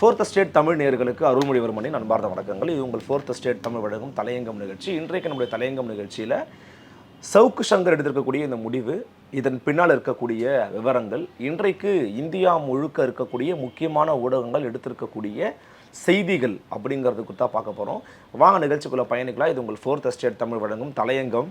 Fourth state Tamil நேர்களுக்கு அருள்மொழிவர்மனின் அன்பார்ந்த வணக்கங்கள். இது உங்கள் ஃபோர்த் ஸ்டேட் தமிழ் வழங்கும் தலையங்கம் நிகழ்ச்சி. இன்றைக்கு நம்முடைய தலையங்கம் நிகழ்ச்சியில் சவுக்கு சங்கர் எடுத்திருக்கக்கூடிய இந்த முடிவு இதன் பின்னால் இருக்கக்கூடிய விவரங்கள் இன்றைக்கு இந்தியா முழுக்க இருக்கக்கூடிய முக்கியமான ஊடகங்கள் எடுத்திருக்கக்கூடிய செய்திகள் அப்படிங்கிறது தான் பார்க்க போகிறோம் வாங்க நிகழ்ச்சிக்குள்ளே பயணிக்கலாம். இது உங்கள் ஃபோர்த் ஸ்டேட் தமிழ் வழங்கும் தலையங்கம்.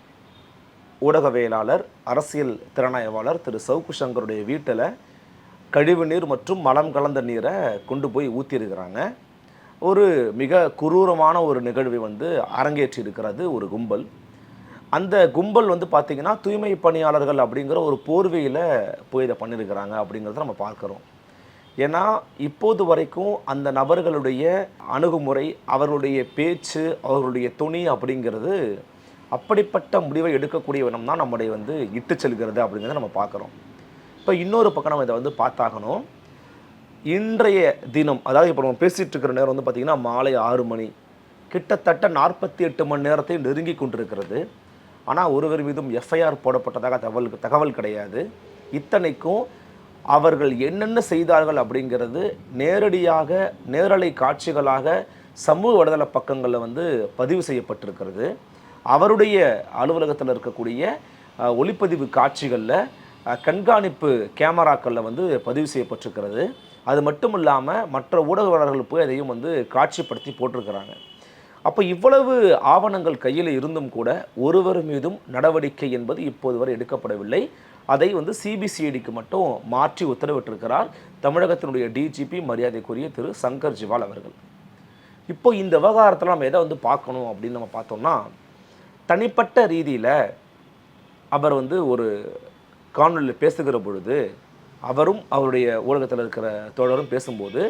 ஊடகவியலாளர் அரசியல் திறனாய்வாளர் திரு. சவுக்கு சங்கருடைய வீட்டில் கழிவுநீர் மற்றும் மலம் கலந்த நீரை கொண்டு போய் ஊற்றியிருக்கிறாங்க ஒரு மிக குரூரமான ஒரு நிகழ்வை வந்து அரங்கேற்றி இருக்கிறது ஒரு கும்பல். அந்த கும்பல் வந்து பார்த்திங்கன்னா தூய்மை பணியாளர்கள் அப்படிங்கிற ஒரு போர்வையில் போய் இதை பண்ணியிருக்கிறாங்க அப்படிங்கிறத நம்ம பார்க்குறோம். ஏன்னா இப்போது வரைக்கும் அந்த நபர்களுடைய அணுகுமுறை அவர்களுடைய பேச்சு அவர்களுடைய துணி அப்படிங்கிறது அப்படிப்பட்ட முடிவை எடுக்கக்கூடிய வினம் தான் நம்முடைய வந்து இட்டு செல்கிறது அப்படிங்கிறத நம்ம பார்க்குறோம். இப்போ இன்னொரு பக்கம் நம்ம இதை வந்து பார்த்தாகணும். இன்றைய தினம் அதாவது இப்போ நம்ம பேசிகிட்டு இருக்கிற நேரம் வந்து பார்த்திங்கன்னா மாலை ஆறு மணி. கிட்டத்தட்ட நாற்பத்தி எட்டு மணி நேரத்தை நெருங்கி கொண்டிருக்கிறது. ஆனால் ஒருவர் மீதும் எஃப்ஐஆர் போடப்பட்டதாக தகவல் தகவல் கிடையாது. இத்தனைக்கும் அவர்கள் என்னென்ன செய்தார்கள் அப்படிங்கிறது நேரடியாக நேரலை காட்சிகளாக சமூக வலைதள பக்கங்களில் வந்து பதிவு செய்யப்பட்டிருக்கிறது. அவருடைய அலுவலகத்தில் இருக்கக்கூடிய ஒளிப்பதிவு காட்சிகளில் கண்காணிப்பு கேமராக்களில் வந்து பதிவு செய்யப்பட்டிருக்கிறது. அது மட்டும் இல்லாமல் மற்ற ஊடகவாளர்கள் போய் அதையும் வந்து காட்சிப்படுத்தி போட்டிருக்கிறாங்க. அப்போ இவ்வளவு ஆவணங்கள் கையில் இருந்தும் கூட ஒருவர் மீதும் நடவடிக்கை என்பது இப்போது வரை எடுக்கப்படவில்லை. அதை வந்து சிபிசிஐடிக்கு மட்டும் மாற்றி உத்தரவிட்டிருக்கிறார் தமிழகத்தினுடைய டிஜிபி மரியாதைக்குரிய திரு சங்கர் ஜிவால் அவர்கள். இப்போ இந்த விவகாரத்தில் நம்ம எதை வந்து பார்க்கணும் அப்படின்னு நம்ம பார்த்தோம்னா தனிப்பட்ட ரீதியில் அவர் வந்து ஒரு காணொலியில் பேசுகிற பொழுது அவரும் அவருடைய ஊடகத்தில் இருக்கிற தோழரும் பேசும்போது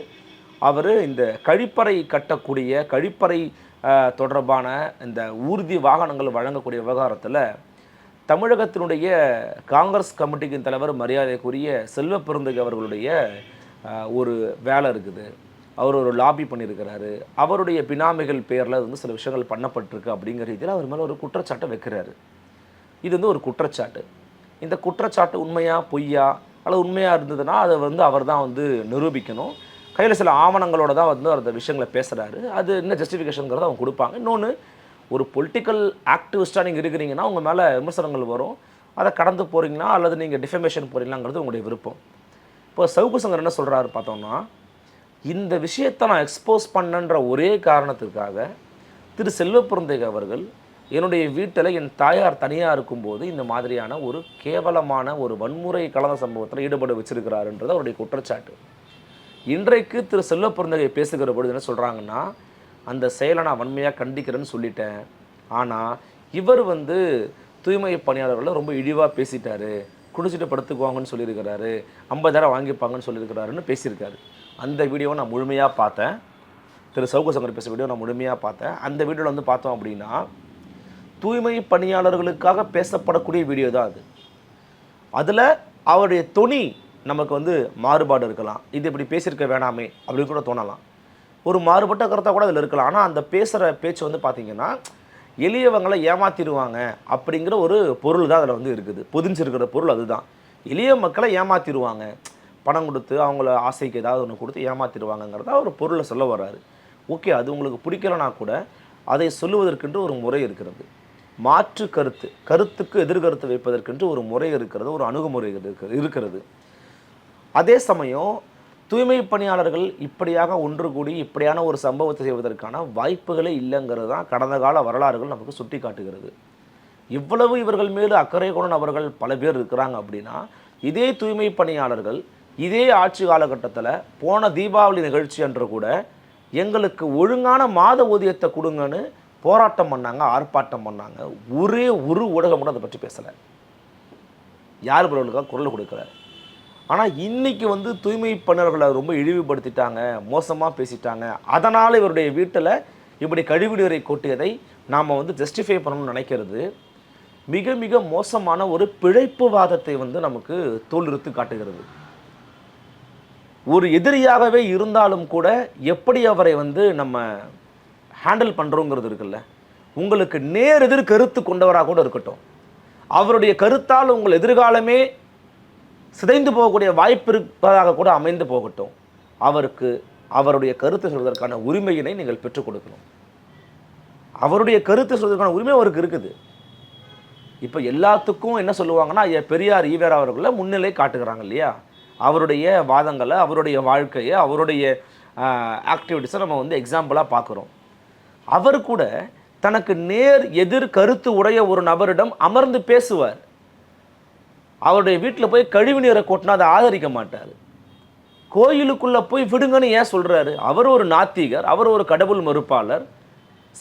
அவர் இந்த கழிப்பறை கட்டக்கூடிய கழிப்பறை தொடர்பான இந்த ஊர்தி வாகனங்கள் வழங்கக்கூடிய விவகாரத்தில் தமிழகத்தினுடைய காங்கிரஸ் கமிட்டியின் தலைவர் மரியாதைக்குரிய செல்வ பெருந்தகை அவர்களுடைய ஒரு வேலை இருக்குது. அவர் ஒரு லாபி பண்ணியிருக்கிறாரு அவருடைய பினாமிகள் பேரில் வந்து சில விஷயங்கள் பண்ணப்பட்டிருக்கு அப்படிங்கிற ரீதியில் அவர் மேலே ஒரு குற்றச்சாட்டை வைக்கிறாரு. இது வந்து ஒரு குற்றச்சாட்டு. இந்த குற்றச்சாட்டு உண்மையா பொய்யா அல்லது உண்மையாக இருந்ததுன்னா அதை வந்து அவர் தான் வந்து நிரூபிக்கணும். கையில் சில ஆவணங்களோட தான் வந்து அவர் அந்த விஷயங்களை பேசுகிறாரு அது என்ன ஜஸ்டிஃபிகேஷனுங்கிறத அவங்க கொடுப்பாங்க. இன்னொன்று ஒரு பொலிட்டிக்கல் ஆக்டிவிஸ்ட்டாக நீங்கள் இருக்கிறீங்கன்னா உங்கள் மேலே விமர்சனங்கள் வரும். அதை கடந்து போகிறீங்களா அல்லது நீங்கள் டிஃபமேஷன் போகிறீங்களாங்கிறது உங்களுடைய விருப்பம். இப்போ சவுக்கு சங்கர் என்ன சொல்கிறாரு பார்த்தோம்னா இந்த விஷயத்தை நான் எக்ஸ்போஸ் பண்ணன்ற ஒரே காரணத்திற்காக திரு செல்வப்பிரந்தைக அவர்கள் என்னுடைய வீட்டில் என் தாயார் தனியாக இருக்கும்போது இந்த மாதிரியான ஒரு கேவலமான ஒரு வன்முறை கலந்த சம்பவத்தில் ஈடுபட வச்சிருக்கிறாருன்றது அவருடைய குற்றச்சாட்டு. இன்றைக்கு திரு செல்வப்பிரந்தகை பேசுகிற பொழுது என்ன சொல்கிறாங்கன்னா அந்த செயலை நான் வன்மையாக கண்டிக்கிறேன்னு சொல்லிட்டேன். ஆனால் இவர் வந்து தூய்மை பணியாளர்களை ரொம்ப இழிவாக பேசிட்டாரு. குடிச்சிட்டு படுத்துக்குவாங்கன்னு சொல்லியிருக்கிறாரு. ஐம்பதாயிரம் வாங்கிப்பாங்கன்னு சொல்லியிருக்கிறாருன்னு பேசியிருக்காரு. அந்த வீடியோவை நான் முழுமையாக பார்த்தேன். திரு சவுக்கு சங்கர் பேசுகிற வீடியோ நான் முழுமையாக பார்த்தேன். அந்த வீடியோவில் வந்து பார்த்தோம் அப்படின்னா தூய்மை பணியாளர்களுக்காக பேசப்படக்கூடிய வீடியோ தான் அது. அதில் அவருடைய துணி நமக்கு வந்து மாறுபாடு இருக்கலாம். இது இப்படி பேசியிருக்க வேணாமே அப்படின்னு கூட தோணலாம். ஒரு மாறுபட்ட கருத்தாக கூட அதில் இருக்கலாம். ஆனால் அந்த பேசுகிற பேச்சு வந்து பார்த்திங்கன்னா எளியவங்களை ஏமாத்திடுவாங்க அப்படிங்கிற ஒரு பொருள் தான் அதில் வந்து இருக்குது. பொதிஞ்சிருக்கிற பொருள் அதுதான். எளிய மக்களை ஏமாத்திடுவாங்க. பணம் கொடுத்து அவங்கள ஆசைக்கு ஏதாவது ஒன்று கொடுத்து ஏமாத்திடுவாங்கங்கிறத அவர் பொருளை சொல்ல வர்றாரு. ஓகே அது உங்களுக்கு பிடிக்கலனா கூட அதை சொல்லுவதற்கென்று ஒரு முறை இருக்கிறது. மாற்று கருத்து கருத்துக்கு எதிர்கருத்து வைப்பதற்கென்று ஒரு முறை இருக்கிறது ஒரு அணுகுமுறை இருக்கிறது. அதே சமயம் தூய்மை பணியாளர்கள் இப்படியாக ஒன்று கூடி இப்படியான ஒரு சம்பவத்தை செய்வதற்கான வாய்ப்புகளே இல்லைங்கிறது தான் கடந்த கால வரலாறுகள் நமக்கு சுட்டி காட்டுகிறது. இவ்வளவு இவர்கள் மேலும் அக்கறை கொண்ட நபர்கள் பல பேர் இருக்கிறாங்க அப்படின்னா இதே தூய்மை பணியாளர்கள் இதே ஆட்சி காலகட்டத்தில் போன தீபாவளி நிகழ்ச்சி அன்று கூட எங்களுக்கு ஒழுங்கான மாத ஊதியத்தை கொடுங்கன்னு போராட்டம் பண்ணாங்க ஆர்ப்பாட்டம் பண்ணாங்க. ஒரே ஒரு ஊடகம் கூட அதை பற்றி பேசலை. யார் பிறர்களுக்காக குரல் கொடுக்கல. ஆனால் இன்றைக்கி வந்து தூய்மை பணியாளர்களை ரொம்ப இழிவுபடுத்திட்டாங்க மோசமாக பேசிட்டாங்க. அதனால் இவருடைய வீட்டில் இப்படி கழிவுநீரை கொட்டியதை நாம் வந்து ஜஸ்டிஃபை பண்ணணும்னு நினைக்கிறது மிக மிக மோசமான ஒரு பிழைப்புவாதத்தை வந்து நமக்கு தோல் காட்டுகிறது. ஒரு எதிரியாகவே இருந்தாலும் கூட எப்படி அவரை வந்து நம்ம ஹேண்டில் பண்ணுறோங்கிறது இருக்குல்ல? உங்களுக்கு நேர் எதிர் கருத்து கொண்டவராக கூட இருக்கட்டும். அவருடைய கருத்தால் உங்கள் எதிர்காலமே சிதைந்து போகக்கூடிய வாய்ப்பு இருப்பதாக கூட அமைந்து போகட்டும். அவருக்கு அவருடைய கருத்து சொல்வதற்கான உரிமையினை நீங்கள் பெற்றுக் கொடுக்கணும். அவருடைய கருத்து சொல்வதற்கான உரிமை அவருக்கு இருக்குது. இப்போ எல்லாத்துக்கும் என்ன சொல்லுவாங்கன்னா பெரியார் ஈவேரா அவர்களை முன்னிலை காட்டுகிறாங்க இல்லையா? அவருடைய வாதங்களை அவருடைய வாழ்க்கையை அவருடைய ஆக்டிவிட்டிஸை நம்ம வந்து எக்ஸாம்பிளாக பார்க்குறோம். அவர் கூட தனக்கு நேர் எதிர் கருத்து உடைய ஒரு நபரிடம் அமர்ந்து பேசுவார். அவருடைய வீட்டில் போய் கழிவு நீரை கொட்டினா அதை ஆதரிக்க மாட்டார். கோயிலுக்குள்ளே போய் விடுங்கன்னு ஏன் சொல்கிறாரு அவர் ஒரு நாத்திகர் அவர் ஒரு கடவுள் மறுப்பாளர்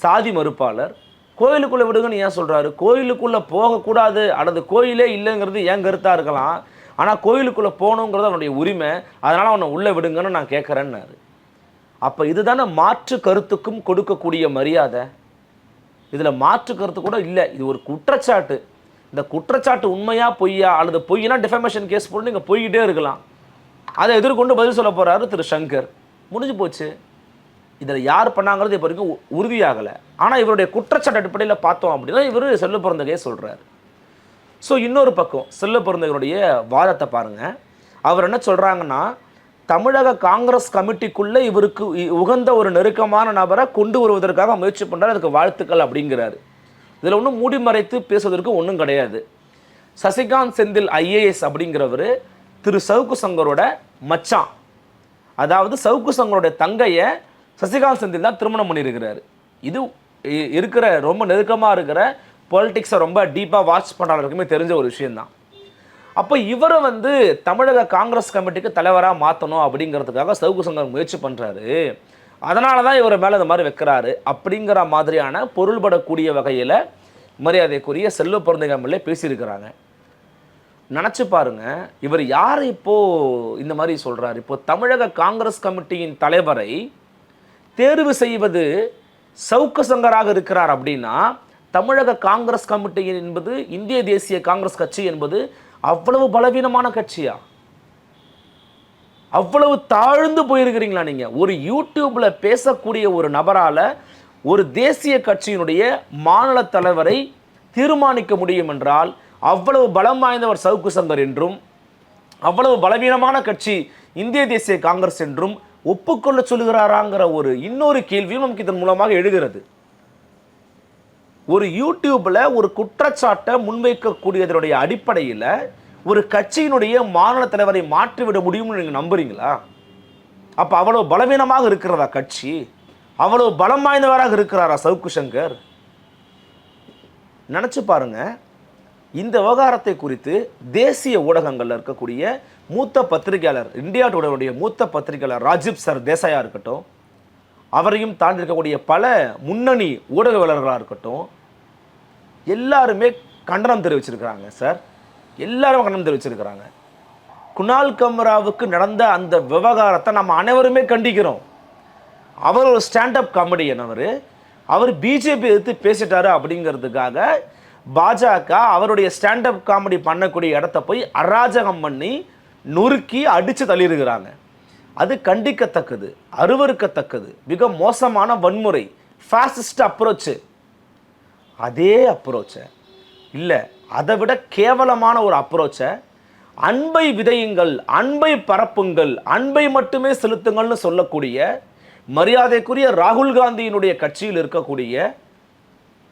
சாதி மறுப்பாளர். கோயிலுக்குள்ளே விடுங்கன்னு ஏன் சொல்கிறாரு கோயிலுக்குள்ளே போகக்கூடாது. அல்லது கோயிலே இல்லைங்கிறது ஏன் கருத்தாக இருக்கலாம்? ஆனால் கோயிலுக்குள்ளே போகணுங்கிறது அவனுடைய உரிமை. அதனால் அவனை உள்ளே விடுங்கன்னு நான் கேட்குறேன்னாரு அப்போ இதுதானே மாற்று கருத்துக்கும் கொடுக்கக்கூடிய மரியாதை? இதில் மாற்று கருத்து கூட இல்லை. இது ஒரு குற்றச்சாட்டு. இந்த குற்றச்சாட்டு உண்மையா பொய்யா? அல்லது பொய்னா டிஃபமேஷன் கேஸ் போட்டு நீங்கள் போய்கிட்டே இருக்கலாம். அதை எதிர்கொண்டு பதில் சொல்ல போகிறாரு திரு சங்கர். முடிஞ்சு போச்சு. இதில் யார் பண்ணாங்கிறது இப்போ வரைக்கும் உறுதியாகலை. ஆனால் இவருடைய குற்றச்சாட்டு அடிப்படையில் பார்த்தோம் அப்படின்னா இவர் செல்ல பிறந்தகையே சொல்கிறார் ஸோ இன்னொரு பக்கம் செல்ல பிறந்தவருடைய வாதத்தை பாருங்க. அவர் என்ன சொல்கிறாங்கன்னா தமிழக காங்கிரஸ் கமிட்டிக்குள்ளே இவருக்கு இ- உகந்த ஒரு நெருக்கமான நபரை கொண்டு வருவதற்காக முயற்சி பண்ணுறாரு அதுக்கு வாழ்த்துக்கள் அப்படிங்கிறாரு. இதில் ஒன்றும் மூடி மறைத்து பேசுவதற்கு ஒன்றும் கிடையாது. சசிகாந்த் செந்தில் ஐஏஎஸ் அப்படிங்கிறவர் திரு சவுக்கு சங்கரோட மச்சான். அதாவது சவுக்கு சங்கரோட தங்கையை சசிகாந்த் செந்தில் தான் திருமணம் பண்ணியிருக்கிறாரு. இது இ- இருக்கிற ரொம்ப நெருக்கமாக இருக்கிற பொலிட்டிக்ஸை ரொம்ப டீப்பாக வாட்ச் பண்ணுறவங்களுக்குமே தெரிஞ்ச ஒரு விஷயந்தான் அப்போ இவரை வந்து தமிழக காங்கிரஸ் கமிட்டிக்கு தலைவராக மாற்றணும் அப்படிங்கிறதுக்காக சவுக்கு சங்கர் முயற்சி பண்ணுறாரு அதனால தான் இவர் மேலே இந்த மாதிரி வைக்கிறாரு. அப்படிங்கிற மாதிரியான பொருள்படக்கூடிய வகையில் மரியாதைக்குரிய செல்வ பிறந்தகமில்ல பேசியிருக்கிறாங்க. நினச்சி பாருங்க இவர் யார் இப்போது இந்த மாதிரி சொல்கிறார் இப்போ தமிழக காங்கிரஸ் கமிட்டியின் தலைவரை தேர்வு செய்வது சவுக்கு சங்கராக இருக்கிறார் அப்படின்னா தமிழக காங்கிரஸ் கமிட்டி என்பது இந்திய தேசிய காங்கிரஸ் கட்சி என்பது அவ்வளவு பலவீனமான கட்சியா? அவ்வளவு தாழ்ந்து போயிருக்கிறீங்களா நீங்க? ஒரு யூடியூப்ல பேசக்கூடிய ஒரு நபரால ஒரு தேசிய கட்சியினுடைய மாநில தலைவரை தீர்மானிக்க முடியும் என்றால் அவ்வளவு பலம் வாய்ந்தவர் சவுக்கு சங்கர் என்றும் அவ்வளவு பலவீனமான கட்சி இந்திய தேசிய காங்கிரஸ் என்றும் ஒப்புக்கொள்ள சொல்லுகிறாராங்கிற ஒரு இன்னொரு கேள்வியும் நமக்கு இதன் மூலமாக எழுகிறது. ஒரு யூடியூப்பில் ஒரு குற்றச்சாட்டை முன்வைக்கக்கூடியதனுடைய அடிப்படையில் ஒரு கட்சியினுடைய மாநில தலைவரை மாற்றிவிட முடியும்னு நீங்கள் நம்புறீங்களா? அப்போ அவ்வளோ பலவீனமாக இருக்கிறதா கட்சி? அவ்வளோ பலம் வாய்ந்தவராக இருக்கிறாரா சவுக்கு சங்கர்? நினச்சி பாருங்க. இந்த விவகாரத்தை குறித்து தேசிய ஊடகங்களில் இருக்கக்கூடிய மூத்த பத்திரிகையாளர் இந்தியா டுடேவுடைய மூத்த பத்திரிகையாளர் ராஜீப் சர் தேசாயா இருக்கட்டும் அவரையும் தாண்டி இருக்கக்கூடிய பல முன்னணி ஊடகவியலர்களாக இருக்கட்டும் எல்லாருமே கண்டனம் தெரிவிச்சிருக்கிறாங்க சார். எல்லாரும் கண்டனம் தெரிவிச்சிருக்கிறாங்க. குணால் கம்ராவுக்கு நடந்த அந்த விவகாரத்தை நம்ம அனைவருமே கண்டிக்கிறோம். அவர் ஒரு ஸ்டாண்டப் காமெடியன் அவர். அவர் பிஜேபி எதிர்த்து பேசிட்டாரு அப்படிங்கிறதுக்காக பாஜக அவருடைய ஸ்டாண்டப் காமெடி பண்ணக்கூடிய இடத்த போய் அராஜகம் பண்ணி நொறுக்கி அடித்து தள்ளியிருக்கிறாங்க. அது கண்டிக்கத்தக்கது அருவறுக்கத்தக்கது மிக மோசமான வன்முறை ஃபேசிஸ்ட் அப்ரோச்சு அதே அப்ரோச்சை இல்லை அதை விட கேவலமான ஒரு அப்ரோச்சை அன்பை விதையுங்கள் அன்பை பரப்புங்கள் அன்பை மட்டுமே செலுத்துங்கள்னு சொல்லக்கூடிய மரியாதைக்குரிய ராகுல் காந்தியினுடைய கட்சியில் இருக்கக்கூடிய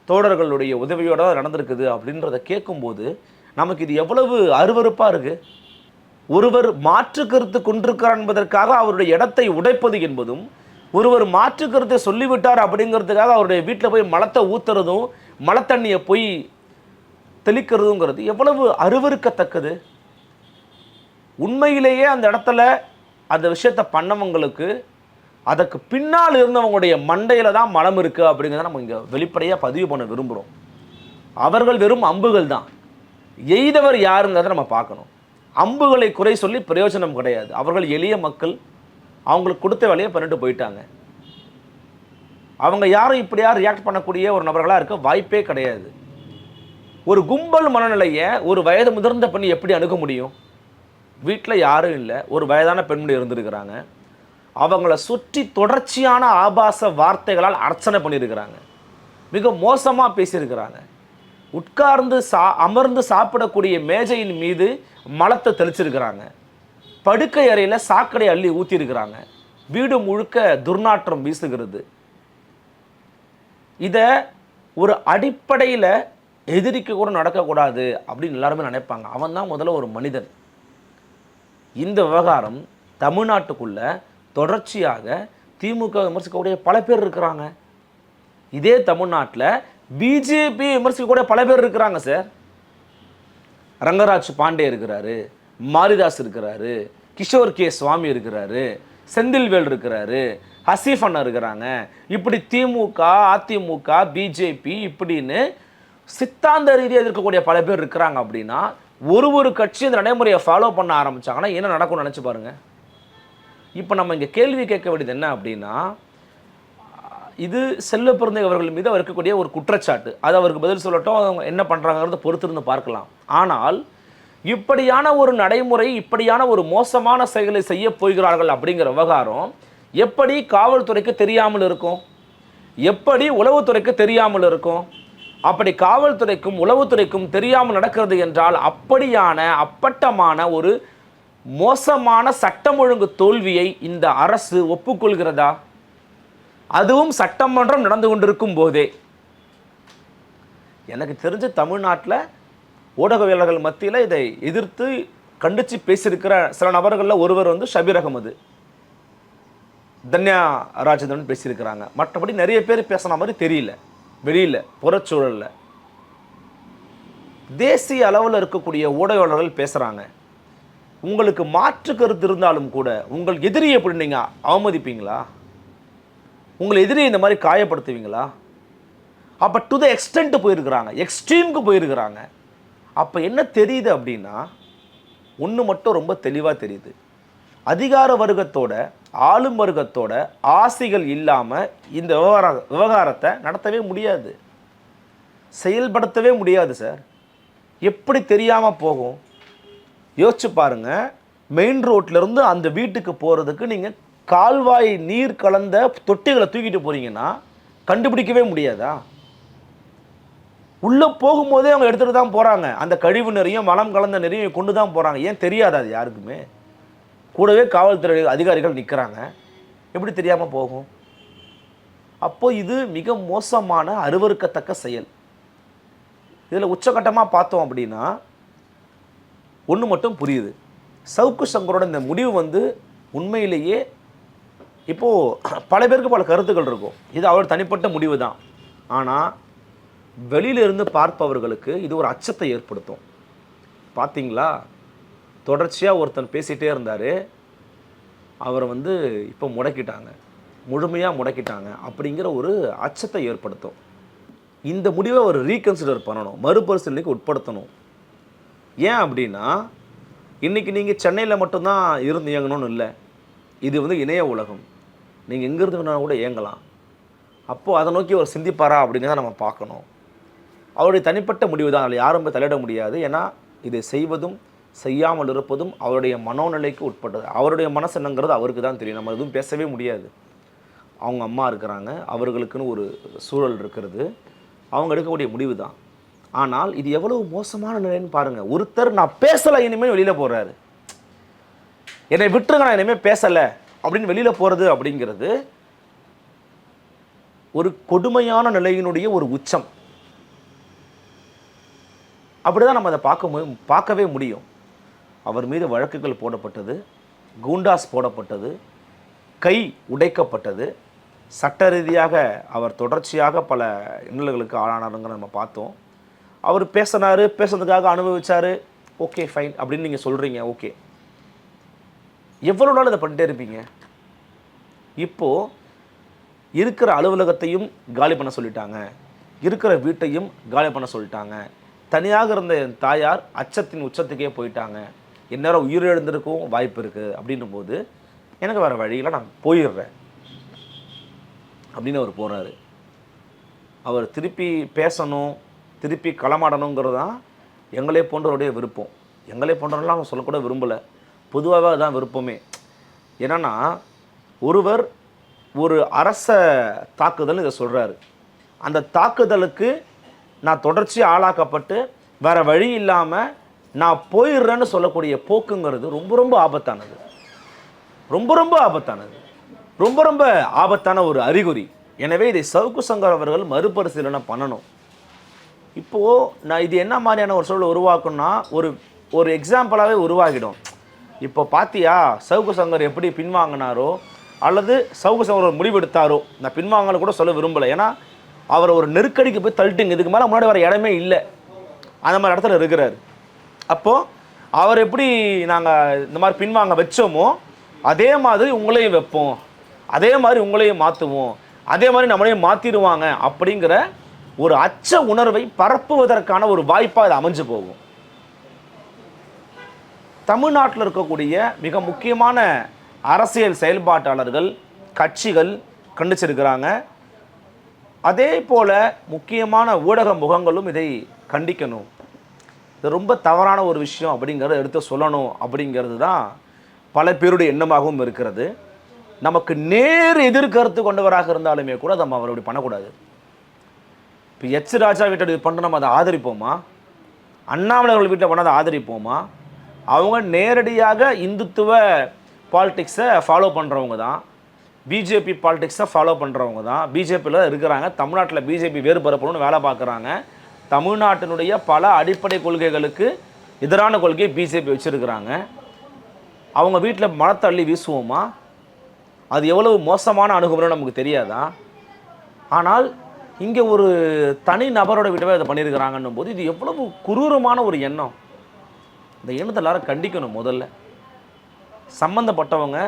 தோழர்களுடைய உதவியோட தான் நடந்திருக்குது அப்படின்றத கேட்கும்போது நமக்கு இது எவ்வளவு அருவருப்பாக இருக்குது ஒருவர் மாற்று கருத்து கொண்டிருக்கிறார் என்பதற்காக அவருடைய இடத்தை உடைப்பது என்பதும் ஒருவர் மாற்று கருத்தை சொல்லிவிட்டார் அப்படிங்கிறதுக்காக அவருடைய வீட்டில் போய் மலத்தை ஊத்துறதும் மலத்தண்ணியை போய் தெளிக்கிறதுங்கிறது எவ்வளவு அருவருக்கத்தக்கது? உண்மையிலேயே அந்த இடத்துல அந்த விஷயத்தை பண்ணவங்களுக்கு அதற்கு பின்னால் இருந்தவங்களுடைய மண்டையில் தான் மலம் இருக்குது அப்படிங்கிறத நம்ம இங்கே வெளிப்படையாக பதிவு பண்ண விரும்புகிறோம் அவர்கள் வெறும் அம்புகள் தான். எய்தவர் யாருங்கிறத நம்ம பார்க்கணும். அம்புகளை குறை சொல்லி பிரயோஜனம் கிடையாது. அவர்கள் எளிய மக்கள். அவங்களுக்கு கொடுத்த வேலையை பண்ணிட்டு போயிட்டாங்க. அவங்க யாரும் இப்படியா ரியாக்ட் பண்ணக்கூடிய ஒரு நபர்களாக இருக்க வாய்ப்பே கிடையாது. ஒரு கும்பல் மனநிலையை ஒரு வயது முதிர்ந்த பெண் எப்படி அணுக முடியும்? வீட்டில் யாரும் இல்லை. ஒரு வயதான பெண்மணி இருந்திருக்கிறாங்க. அவங்கள சுற்றி தொடர்ச்சியான ஆபாச வார்த்தைகளால் அர்ச்சனை பண்ணியிருக்கிறாங்க. மிக மோசமாக பேசியிருக்கிறாங்க. உட்கார்ந்து சா அமர்ந்து சாப்பிடக்கூடிய மேஜையின் மீது மலத்தை தெளிச்சிருக்கிறாங்க. படுக்கை அறையில் சாக்கடை அள்ளி ஊற்றிருக்கிறாங்க வீடு முழுக்க துர்நாற்றம் வீசுகிறது. இதை ஒரு அடிப்படையில் எதிரிக்கு கூட நடக்கக்கூடாது அப்படின்னு எல்லாருமே நினைப்பாங்க. அவன் தான் முதல்ல ஒரு மனிதன். இந்த விவகாரம் தமிழ்நாட்டுக்குள்ள தொடர்ச்சியாக திமுக விமர்சிக்கக்கூடிய பல பேர் இருக்கிறாங்க. இதே தமிழ்நாட்டில் பிஜேபி விமர்சிக்கக்கூடிய பல பேர் இருக்கிறாங்க சார் ரங்கராஜ் பாண்டே இருக்கிறாரு மாரிதாஸ் இருக்கிறாரு கிஷோர் கே சுவாமி இருக்கிறாரு செந்தில்வேல் இருக்கிறாரு ஹசீஃப் அண்ணன் இருக்கிறாங்க. இப்படி திமுக அதிமுக பிஜேபி இப்படின்னு சித்தாந்த ரீதியாக இருக்கக்கூடிய பல பேர் இருக்கிறாங்க அப்படின்னா ஒரு ஒரு கட்சி இந்த நடைமுறையை ஃபாலோ பண்ண ஆரம்பித்தாங்கன்னா என்ன நடக்கும்னு நினச்சி பாருங்கள் இப்போ நம்ம இங்கே கேள்வி கேட்க வேண்டியது என்ன அப்படின்னா இது செல்ல பிறந்த அவர்கள் மீது அவர் இருக்கக்கூடிய ஒரு குற்றச்சாட்டு. அது அவருக்கு பதில் சொல்லட்டும் அவங்க என்ன பண்ணுறாங்கிறத பொறுத்திருந்து பார்க்கலாம். ஆனால் இப்படியான ஒரு நடைமுறை இப்படியான ஒரு மோசமான செயலை செய்ய போகிறார்கள் அப்படிங்கிற விவகாரம் எப்படி காவல்துறைக்கு தெரியாமல் இருக்கும்? எப்படி உளவுத்துறைக்கு தெரியாமல் இருக்கும்? அப்படி காவல்துறைக்கும் உளவுத்துறைக்கும் தெரியாமல் நடக்கிறது என்றால் அப்படியான அப்பட்டமான ஒரு மோசமான சட்டம் ஒழுங்கு தோல்வியை இந்த அரசு ஒப்புக்கொள்கிறதா? அதுவும் சட்டமன்றம் நடந்து கொண்டிருக்கும் போதே. எனக்கு தெரிஞ்ச தமிழ்நாட்டில் ஊடகவியலாளர்கள் மத்தியில் இதை எதிர்த்து கண்டித்து பேசியிருக்கிற சில நபர்களில் ஒருவர் வந்து ஷபீர் அகமது. தன்யா ராஜேந்திரன் பேசியிருக்கிறாங்க. மற்றபடி நிறைய பேர் பேசின மாதிரி தெரியல. வெளியில் புறச்சூழலில். தேசிய அளவில் இருக்கக்கூடிய ஊடகவாளர்கள் பேசுகிறாங்க உங்களுக்கு மாற்று கருத்து இருந்தாலும் கூட உங்கள் எதிரியை எப்படி நீங்கள் அவமதிப்பீங்களா? உங்கள் எதிரியை இந்த மாதிரி காயப்படுத்துவீங்களா? அப்போ டு த எக்ஸ்டென்ட் போயிருக்கிறாங்க. எக்ஸ்ட்ரீமுக்கு போயிருக்கிறாங்க. அப்போ என்ன தெரியுது அப்படின்னா ஒன்று மட்டும் ரொம்ப தெளிவாக தெரியுது. அதிகார வர்க்கத்தோட ஆளும் வர்க்கத்தோட ஆசைகள் இல்லாமல் இந்த விவகார விவகாரத்தை நடத்தவே முடியாது. செயல்படுத்தவே முடியாது சார். எப்படி தெரியாமல் போகும்? யோசிச்சு பாருங்க. மெயின் ரோட்லேருந்து அந்த வீட்டுக்கு போகிறதுக்கு நீங்கள் கால்வாய் நீர் கலந்த தொட்டிகளை தூக்கிட்டு போகிறீங்கன்னா கண்டுபிடிக்கவே முடியாதா? உள்ளே போகும்போதே அவங்க எடுத்துகிட்டு தான் போகிறாங்க அந்த கழிவு நிறையும் மலம் கலந்த நிறையும் கொண்டு தான் போகிறாங்க ஏன் தெரியாதா அது யாருக்குமே? கூடவே காவல்துறை அதிகாரிகள் நிற்கிறாங்க எப்படி தெரியாமல் போகும்? அப்போ இது மிக மோசமான அருவருக்கத்தக்க செயல். இதில் உச்சகட்டமாக பார்த்தோம் அப்படின்னா ஒன்று மட்டும் புரியுது. சவுக்கு சங்கரோட இந்த முடிவு வந்து உண்மையிலேயே இப்போது பல பேருக்கு பல கருத்துக்கள் இருக்கும். இது அவர் தனிப்பட்ட முடிவு தான் ஆனால் வெளியிலிருந்து பார்ப்பவர்களுக்கு இது ஒரு அச்சத்தை ஏற்படுத்தும். பார்த்தீங்களா தொடர்ச்சியாக ஒருத்தன் பேசிகிட்டே இருந்தார். அவரை வந்து இப்போ முடக்கிட்டாங்க. முழுமையாக முடக்கிட்டாங்க அப்படிங்கிற ஒரு அச்சத்தை ஏற்படுத்தும். இந்த முடிவை அவர் ரீகன்சிடர் பண்ணணும். மறுபரிசீலனைக்கு உட்படுத்தணும். ஏன் அப்படின்னா இன்றைக்கி நீங்கள் சென்னையில் மட்டும்தான் இருந்து இயங்கணும்னு இல்லை. இது வந்து இணைய உலகம். நீங்கள் எங்கேருந்து வேணாலும் கூட இயங்கலாம். அப்போது அதை நோக்கி அவர் சிந்திப்பாரா அப்படிங்கிறத நம்ம பார்க்கணும். அவருடைய தனிப்பட்ட முடிவு தான் அதில் யாரும் போய் தலையிட முடியாது. ஏன்னா இதை செய்வதும் செய்யாமல் இருப்பதும் அவருடைய மனோநிலைக்கு உட்பட்டது. அவருடைய மனசு என்னங்கிறது அவருக்கு தான் தெரியும். நம்ம எதுவும் பேசவே முடியாது. அவங்க அம்மா இருக்கிறாங்க. அவர்களுக்குன்னு ஒரு சூழல் இருக்கிறது. அவங்க எடுக்கக்கூடிய முடிவு தான். ஆனால் இது எவ்வளவு மோசமான நிலைன்னு பாருங்கள் ஒருத்தர் நான் பேசலை இனிமேல் வெளியில் போகிறாரு என்னை விட்டுருங்க நான் இனிமேல் பேசலை அப்படின்னு வெளியில் போகிறது அப்படிங்கிறது ஒரு கொடுமையான நிலையினுடைய ஒரு உச்சம். அப்படிதான் நம்ம அதை பார்க்க பார்க்கவே முடியும். அவர் மீது வழக்குகள் போடப்பட்டது கூண்டாஸ் போடப்பட்டது கை உடைக்கப்பட்டது. சட்ட ரீதியாக அவர் தொடர்ச்சியாக பல இன்னல்களுக்கு ஆளானாருங்க நம்ம பார்த்தோம். அவர் பேசினாரு பேசுனதுக்காக அனுபவிச்சாரு. ஓகே ஃபைன் அப்படின்னு நீங்கள் சொல்கிறீங்க ஓகே. எவ்வளோ நாள் இதை பண்ணிட்டே இருப்பீங்க? இப்போது இருக்கிற அலுவலகத்தையும் காலி பண்ண சொல்லிட்டாங்க. இருக்கிற வீட்டையும் காலி பண்ண சொல்லிட்டாங்க. தனியாக இருந்த என் தாயார் அச்சத்தின் உச்சத்துக்கே போயிட்டாங்க. எந்நேரம் உயிரிழந்திருக்கவும் வாய்ப்பு இருக்குது அப்படின்னும் போது எனக்கு வேறு வழியில் நான் போயிடுறேன். அப்படின்னு அவர் போகிறாரு அவர் திருப்பி பேசணும் திருப்பி களமாடணுங்கிறது தான் எங்களே போன்றவருடைய விருப்பம். எங்களே போன்றவரெல்லாம் அவங்க சொல்லக்கூட விரும்பலை. பொதுவாகவே அதுதான் விருப்பமே. என்னென்னா ஒருவர் ஒரு அரச தாக்குதல் இதை சொல்கிறாரு அந்த தாக்குதலுக்கு நான் தொடர்ச்சி ஆளாக்கப்பட்டு வேறு வழி இல்லாமல் நான் போயிடுறேன்னு சொல்லக்கூடிய போக்குங்கிறது ரொம்ப ரொம்ப ஆபத்தானது. ரொம்ப ரொம்ப ஆபத்தானது. ரொம்ப ரொம்ப ஆபத்தான ஒரு அறிகுறி. எனவே இதை சவுக்கு சங்கர் அவர்கள் மறுபரிசீலனை பண்ணணும். இப்போது நான் இது என்ன மாதிரியான ஒரு சூழலை உருவாக்கணும்னா ஒரு ஒரு எக்ஸாம்பிளாகவே உருவாகிடும். இப்போ பார்த்தியா சவுக்கு சங்கர் எப்படி பின்வாங்கினாரோ அல்லது சவுக்கு சங்கர் ஒரு முடிவெடுத்தாரோ நான் பின்வாங்கன்னு கூட சொல்ல விரும்பலை. ஏன்னா அவர் ஒரு நெருக்கடிக்கு போய் தள்ளிட்டுங்க இதுக்கு மேலே முன்னாடி வர இடமே இல்லை. அந்த மாதிரி இடத்துல இருக்கிறார். அப்போது அவர் எப்படி நாங்கள் இந்த மாதிரி பின்வாங்க வச்சோமோ அதே மாதிரி உங்களையும் வைப்போம். அதே மாதிரி உங்களையும் மாற்றுவோம் அதே மாதிரி நம்மளையும் மாற்றிடுவாங்க அப்படிங்கிற ஒரு அச்ச உணர்வை பரப்புவதற்கான ஒரு வாய்ப்பாக இது அமைஞ்சு போகும். தமிழ்நாட்டில் இருக்கக்கூடிய மிக முக்கியமான அரசியல் செயல்பாட்டாளர்கள் கட்சிகள் கண்டிச்சிருக்கிறாங்க. அதே போல் முக்கியமான ஊடக முகங்களும் இதை கண்டிக்கணும். இது ரொம்ப தவறான ஒரு விஷயம் அப்படிங்கிறத எடுத்து சொல்லணும் அப்படிங்கிறது தான் பல பேருடைய எண்ணமாகவும் இருக்கிறது. நமக்கு நேர் எதிர்கருத்து கொண்டவராக இருந்தாலுமே கூட நம்ம அவர் அப்படி பண்ணக்கூடாது. இப்போ எச் ராஜா வீட்டை இது பண்ண நம்ம அதை ஆதரிப்போமா? அண்ணாமலை அவர்கள் வீட்டில் பண்ண அதை ஆதரிப்போமா? அவங்க நேரடியாக இந்துத்துவ பாலிடிக்ஸை ஃபாலோ பண்ணுறவங்க தான். பிஜேபி பாலிடிக்ஸை ஃபாலோ பண்ணுறவங்க தான். பிஜேபியில் இருக்கிறாங்க. தமிழ்நாட்டில் பிஜேபி வேறு பரப்பணும்னு வேலை பார்க்குறாங்க. தமிழ்நாட்டினுடைய பல அடிப்படை கொள்கைகளுக்கு எதிரான கொள்கையை பிஜேபி வச்சுருக்கிறாங்க. அவங்க வீட்டில் மனத்தள்ளி அள்ளி வீசுவோமா? அது எவ்வளவு மோசமான அணுகுமுறை நமக்கு தெரியாதா? ஆனால் இங்கே ஒரு தனி நபரோட வீட்டவே அதை பண்ணியிருக்கிறாங்கன்னும் போது இது எவ்வளவு குரூரமான ஒரு எண்ணம். இந்த எண்ணத்தை எல்லாரும் கண்டிக்கணும் முதல்ல. சம்பந்தப்பட்டவங்க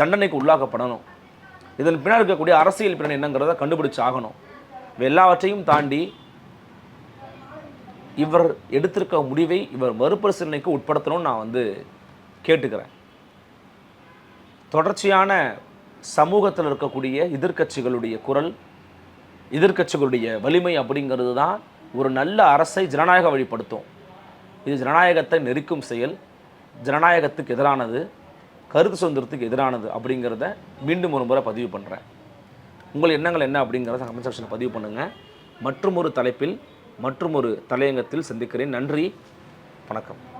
தண்டனைக்கு உள்ளாக்கப்படணும். இதன் பின்னால் இருக்கக்கூடிய அரசியல் பின்னணி என்னங்கிறத கண்டுபிடிச்சாகணும். எல்லாவற்றையும் தாண்டி இவர் எடுத்திருக்க முடிவை இவர் மறுபரிசீலனைக்கு உட்படுத்தணும்னு நான் வந்து கேட்டுக்கிறேன். தொடர்ச்சியான சமூகத்தில் இருக்கக்கூடிய எதிர்க்கட்சிகளுடைய குரல் எதிர்கட்சிகளுடைய வலிமை அப்படிங்கிறது தான் ஒரு நல்ல அரசை ஜனநாயக வழிப்படுத்தும். இது ஜனநாயகத்தை நெருக்கும் செயல் ஜனநாயகத்துக்கு எதிரானது கருத்து சுதந்திரத்துக்கு எதிரானது அப்படிங்கிறத மீண்டும் ஒரு முறை பதிவு பண்ணுறேன் உங்கள் எண்ணங்கள் என்ன அப்படிங்கிறத கமெண்ட் செக்ஷனில் பதிவு பண்ணுங்கள் மற்றும் ஒரு தலைப்பில் மற்றும் ஒரு தலையங்கத்தில் சந்திக்கிறேன். நன்றி. வணக்கம்.